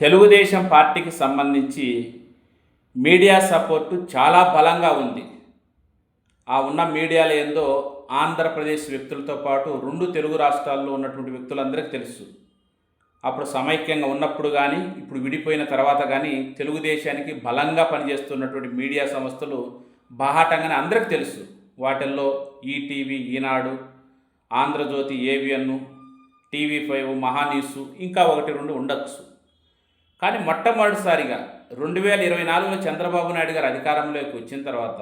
తెలుగుదేశం పార్టీకి సంబంధించి media support చాలా బలంగా ఉంది. ఆ ఉన్న మీడియాలో ఏందో ఆంధ్రప్రదేశ్ వ్యక్తులతో పాటు రెండు తెలుగు రాష్ట్రాల్లో ఉన్నటువంటి వ్యక్తులందరికీ తెలుసు. అప్పుడు సమైక్యంగా ఉన్నప్పుడు కానీ ఇప్పుడు విడిపోయిన తర్వాత కానీ తెలుగుదేశానికి బలంగా పనిచేస్తున్నటువంటి మీడియా సంస్థలు బాహాటంగానే అందరికీ తెలుసు. వాటిల్లో ETV Eenadu Andhra Jyothi ABN TV five Mahaa News ఇంకా ఒకటి రెండు ఉండొచ్చు. కానీ మొట్టమొదటిసారిగా రెండు వేల ఇరవై నాలుగులో చంద్రబాబు నాయుడు గారు అధికారంలోకి వచ్చిన తర్వాత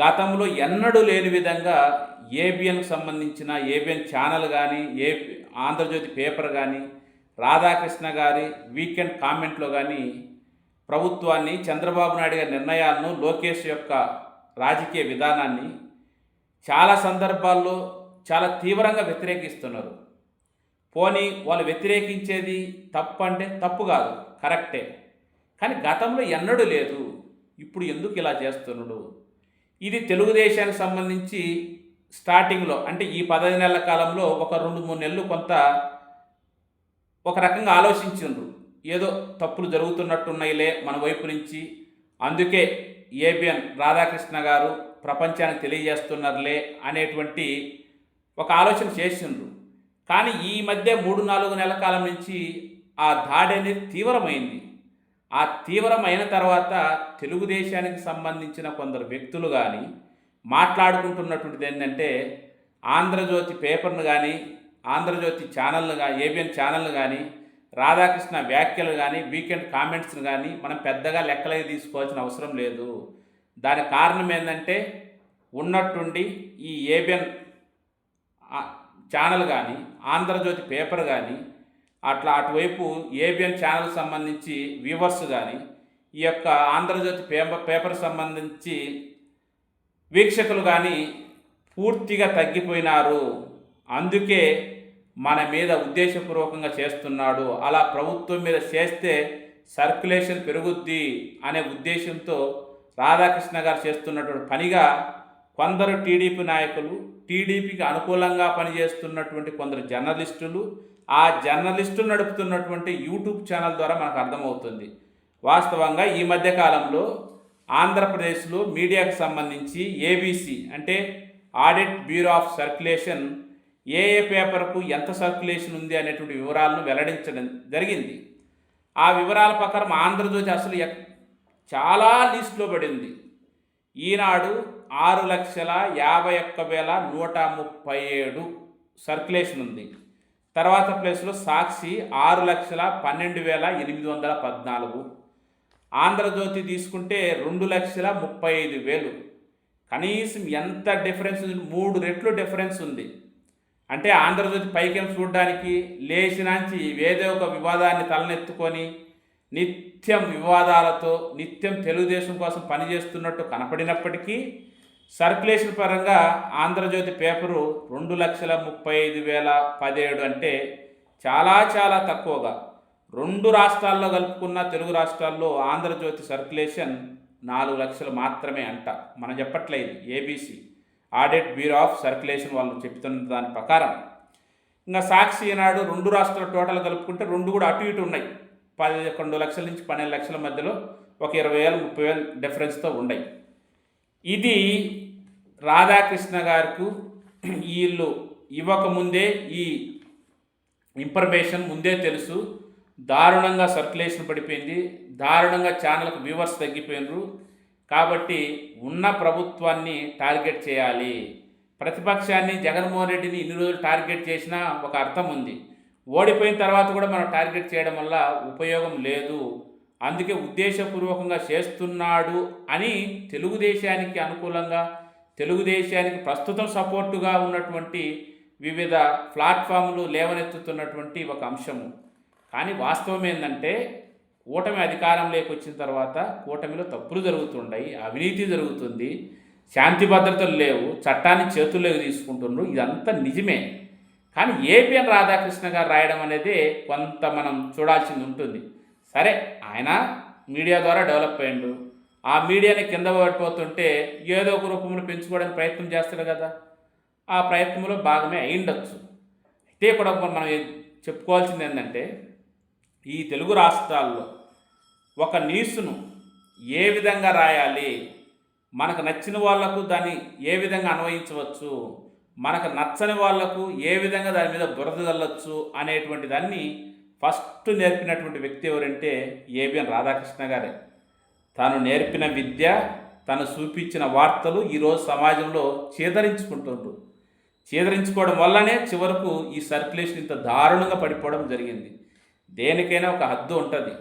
గతంలో ఎన్నడూ లేని విధంగా ఏబిఎన్కి సంబంధించిన ఏబిఎన్ ఛానల్ కానీ ఏ ఆంధ్రజ్యోతి పేపర్ కానీ రాధాకృష్ణ గారి వీకెండ్ కామెంట్లో కానీ ప్రభుత్వాన్ని చంద్రబాబు నాయుడు గారి నిర్ణయాలను లోకేష్ యొక్క రాజకీయ విధానాన్ని చాలా సందర్భాల్లో చాలా తీవ్రంగా వ్యతిరేకిస్తున్నారు. పోనీ వాళ్ళు వ్యతిరేకించేది తప్పు అంటే తప్పు కాదు కరెక్టే. కానీ గతంలో ఎన్నడూ లేదు. ఇప్పుడు ఎందుకు ఇలా చేస్తున్నాడు? ఇది తెలుగుదేశానికి సంబంధించి స్టార్టింగ్లో అంటే ఈ పదహైదు నెలల కాలంలో ఒక రెండు మూడు నెలలు కొంత ఒక రకంగా ఆలోచించిండ్రు. ఏదో తప్పులు జరుగుతున్నట్టున్నాయిలే మన వైపు నుంచి. అందుకే ఏబిఎన్ రాధాకృష్ణ గారు ప్రపంచానికి తెలియజేస్తున్నారులే అనేటువంటి ఒక ఆలోచన చేసిండ్రు. కానీ ఈ మధ్య మూడు నాలుగు నెలల కాలం నుంచి ఆ దాడి అనేది తీవ్రమైంది. ఆ తీవ్రమైన తర్వాత తెలుగుదేశానికి సంబంధించిన కొందరు వ్యక్తులు కానీ మాట్లాడుకుంటున్నటువంటిది ఏంటంటే ఆంధ్రజ్యోతి పేపర్ను కానీ ఆంధ్రజ్యోతి ఛానల్ను కానీ ఏబిఎన్ ఛానల్ను కానీ రాధాకృష్ణ వ్యాఖ్యలు కానీ వీకెండ్ కామెంట్స్ను కానీ మనం పెద్దగా లెక్కలకి తీసుకోవాల్సిన అవసరం లేదు. దాని కారణం ఏంటంటే ఉన్నట్టుండి ఈ ఏబిఎన్ ఛానల్ కానీ ఆంధ్రజ్యోతి పేపర్ కానీ అట్లా అటువైపు ఏబిఎన్ ఛానల్ సంబంధించి వ్యూవర్స్ కానీ ఈ యొక్క ఆంధ్రజ్యోతి పేపర్ పేపర్ సంబంధించి వీక్షకులు కానీ పూర్తిగా తగ్గిపోయినారు. అందుకే మన మీద ఉద్దేశపూర్వకంగా చేస్తున్నాడు. అలా ప్రభుత్వం మీద చేస్తే సర్క్యులేషన్ పెరుగుద్ది అనే ఉద్దేశంతో రాధాకృష్ణ గారు చేస్తున్నటువంటి పనిగా కొందరు టీడీపీ నాయకులు టీడీపీకి అనుకూలంగా పనిచేస్తున్నటువంటి కొందరు జర్నలిస్టులు ఆ జర్నలిస్టులు నడుపుతున్నటువంటి యూట్యూబ్ ఛానల్ ద్వారా మనకు అర్థమవుతుంది. వాస్తవంగా ఈ మధ్య కాలంలో ఆంధ్రప్రదేశ్లో మీడియాకు సంబంధించి ఏబీసీ అంటే ఆడిట్ బ్యూరో ఆఫ్ సర్క్యులేషన్ ఏ ఏ పేపర్కు ఎంత సర్క్యులేషన్ ఉంది అనేటువంటి వివరాలను వెల్లడించడం జరిగింది. ఆ వివరాల ప్రకారం ఆంధ్రజ్యోతి అసలు చాలా లిస్టులో పడింది. ఈనాడు ఆరు లక్షల యాభై ఒక్క వేల నూట ముప్పై ఏడు సర్క్యులేషన్ ఉంది. తర్వాత ప్లేస్లో సాక్షి ఆరు లక్షల పన్నెండు వేల ఎనిమిది వందల పద్నాలుగు. ఆంధ్రజ్యోతి తీసుకుంటే రెండు లక్షల ముప్పై ఐదు వేలు. కనీసం ఎంత డిఫరెన్స్ ఉంది? మూడు రెట్లు డిఫరెన్స్ ఉంది. అంటే ఆంధ్రజ్యోతి పైకేం చూడడానికి లేచినాంచి ఏదో ఒక వివాదాన్ని తలనెత్తుకొని నిత్యం వివాదాలతో నిత్యం తెలుగుదేశం కోసం పనిచేస్తున్నట్టు కనపడినప్పటికీ సర్క్యులేషన్ పరంగా ఆంధ్రజ్యోతి పేపరు రెండు లక్షల ముప్పై ఐదు వేల పదిహేడు అంటే చాలా చాలా తక్కువగా. రెండు రాష్ట్రాల్లో కలుపుకున్న తెలుగు రాష్ట్రాల్లో ఆంధ్రజ్యోతి సర్క్యులేషన్ నాలుగు లక్షలు మాత్రమే అంట. మనం చెప్పట్లేదు ABC audit bureau of circulation వాళ్ళు చెప్తున్న దాని ప్రకారం. ఇంకా సాక్షి ఈనాడు రెండు రాష్ట్రాల టోటల్ కలుపుకుంటే రెండు కూడా అటు ఇటు ఉన్నాయి. పదకొండు లక్షల నుంచి పన్నెండు లక్షల మధ్యలో ఒక ఇరవై వేలు ముప్పై వేలు డిఫరెన్స్తో ఉన్నాయి ఇది రాధాకృష్ణ గారికి వీళ్ళు ఇవ్వకముందే ఈ ఇన్ఫర్మేషన్ ముందే తెలుసు. దారుణంగా సర్క్యులేషన్ పడిపోయింది. దారుణంగా ఛానల్కి వ్యూవర్స్ తగ్గిపోయినరు. కాబట్టి ఉన్న ప్రభుత్వాన్ని టార్గెట్ చేయాలి. ప్రతిపక్షాన్ని జగన్మోహన్ రెడ్డిని ఇన్ని రోజులు టార్గెట్ చేసినా ఒక అర్థం ఉంది. ఓడిపోయిన తర్వాత కూడా మనం టార్గెట్ చేయడం వల్ల ఉపయోగం లేదు. అందుకే ఉద్దేశపూర్వకంగా చేస్తున్నాడు అని తెలుగుదేశానికి అనుకూలంగా తెలుగుదేశానికి ప్రస్తుతం సపోర్టుగా ఉన్నటువంటి వివిధ ప్లాట్ఫామ్లు లేవనెత్తుతున్నటువంటి ఒక అంశము. కానీ వాస్తవం ఏంటంటే కూటమి అధికారంలోకి వచ్చిన తర్వాత కూటమిలో తప్పులు జరుగుతుంటాయి అవినీతి జరుగుతుంది శాంతి భద్రతలు లేవు చట్టాన్ని చేతుల్లోకి తీసుకుంటున్నారు ఇదంతా నిజమే. కానీ ఏపీఎన్ రాధాకృష్ణ గారు రాయడం అనేది కొంత మనం చూడాల్సింది ఉంటుంది. సరే ఆయన మీడియా ద్వారా డెవలప్ అయ్యిండు. ఆ మీడియాని కింద పడిపోతుంటే ఏదో ఒక రూపంలో పెంచుకోవడానికి ప్రయత్నం చేస్తాడు కదా. ఆ ప్రయత్నంలో భాగమే అయిండొచ్చు అయితే కూడా మనం చెప్పుకోవాల్సింది ఏంటంటే ఈ తెలుగు రాష్ట్రాల్లో ఒక న్యూస్ను ఏ విధంగా రాయాలి? మనకు నచ్చిన వాళ్ళకు దాన్ని ఏ విధంగా అన్వయించవచ్చు? మనకు నచ్చని వాళ్ళకు ఏ విధంగా దాని మీద బురద చల్లొచ్చు అనేటువంటి దాన్ని ఫస్ట్ నేర్పినటువంటి వ్యక్తి ఎవరంటే ఏబిఎన్ రాధాకృష్ణ గారే. తాను నేర్పిన విద్య తను చూపించిన వార్తలు ఈరోజు సమాజంలో చేదరించుకుంటుండ్రు. చేదరించుకోవడం వల్లనే చివరకు ఈ సర్క్యులేషన్ ఇంత దారుణంగా పడిపోవడం జరిగింది. దేనికైనా ఒక హద్దు ఉంటుంది.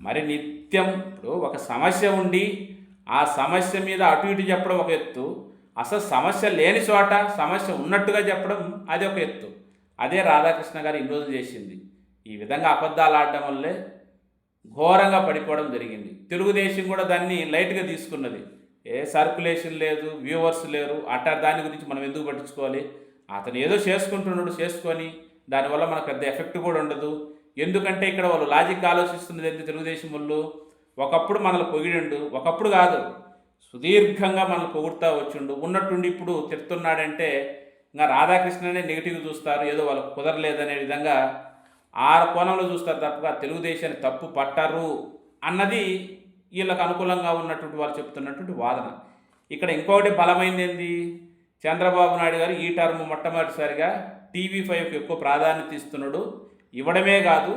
మరి నిత్యం ఇప్పుడు ఒక సమస్య ఉండి ఆ సమస్య మీద అటు ఇటు చెప్పడం ఒక ఎత్తు. అసలు సమస్య లేని చోట సమస్య ఉన్నట్టుగా చెప్పడం అది ఒక ఎత్తు. అదే రాధాకృష్ణ గారు ఇన్ని రోజులు చేసింది. ఈ విధంగా అబద్ధాలు ఆడడం వల్లే ఘోరంగా పడిపోవడం జరిగింది. తెలుగుదేశం కూడా దాన్ని లైట్గా తీసుకున్నది. ఏ సర్కులేషన్ లేదు వ్యూవర్స్ లేరు అట్ట దాని గురించి మనం ఎందుకు పట్టించుకోవాలి? అతను ఏదో చేసుకుంటున్నాడు చేసుకొని దానివల్ల మనకు పెద్ద ఎఫెక్ట్ కూడా ఉండదు. ఎందుకంటే ఇక్కడ వాళ్ళు లాజిక్ ఆలోచిస్తున్నది ఏంటి తెలుగుదేశం వాళ్ళు? ఒకప్పుడు మనల్ని పొగిడిండు ఒకప్పుడు కాదు. సుదీర్ఘంగా మనల్ని పొగుడుతూ వచ్చిండు. ఉన్నట్టుండి ఇప్పుడు తిడుతున్నాడంటే ఇంకా రాధాకృష్ణనే నెగిటివ్ చూస్తారు. ఏదో వాళ్ళకు కుదరలేదనే విధంగా ఆరు కోణంలో చూస్తారు తప్పగా తెలుగుదేశాన్ని తప్పు పట్టరు అన్నది వీళ్ళకు అనుకూలంగా ఉన్నటువంటి వాళ్ళు చెప్తున్నటువంటి వాదన. ఇక్కడ ఇంకొకటి బలమైంది ఏంది చంద్రబాబు నాయుడు గారు ఈ టర్మ్ మొట్టమొదటిసారిగా టీవీ ఫైవ్కి ఎక్కువ ప్రాధాన్యత ఇస్తున్నాడు. ఇవ్వడమే కాదు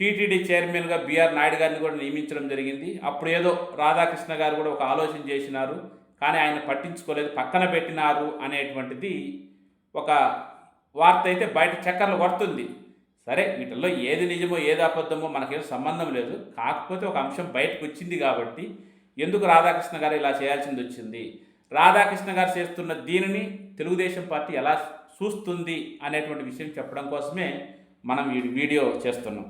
టీటీడీ చైర్మన్గా బీఆర్ నాయుడు గారిని కూడా నియమించడం జరిగింది. అప్పుడు ఏదో రాధాకృష్ణ గారు కూడా ఒక ఆలోచన చేసినారు. కానీ ఆయన పట్టించుకోలేదు పక్కన పెట్టినారు అనేటువంటిది ఒక వార్త అయితే బయట చక్కర్లు కొడుతుంది. సరే వీటిల్లో ఏది నిజమో ఏది అబద్ధమో మనకేం సంబంధం లేదు. కాకపోతే ఒక అంశం బయటకు వచ్చింది కాబట్టి ఎందుకు రాధాకృష్ణ గారు ఇలా చేయాల్సింది వచ్చింది? రాధాకృష్ణ గారు చేస్తున్న దీనిని తెలుగుదేశం పార్టీ ఎలా చూస్తుంది అనేటువంటి విషయం చెప్పడం కోసమే మనం ఈ వీడియో చేస్తున్నాం.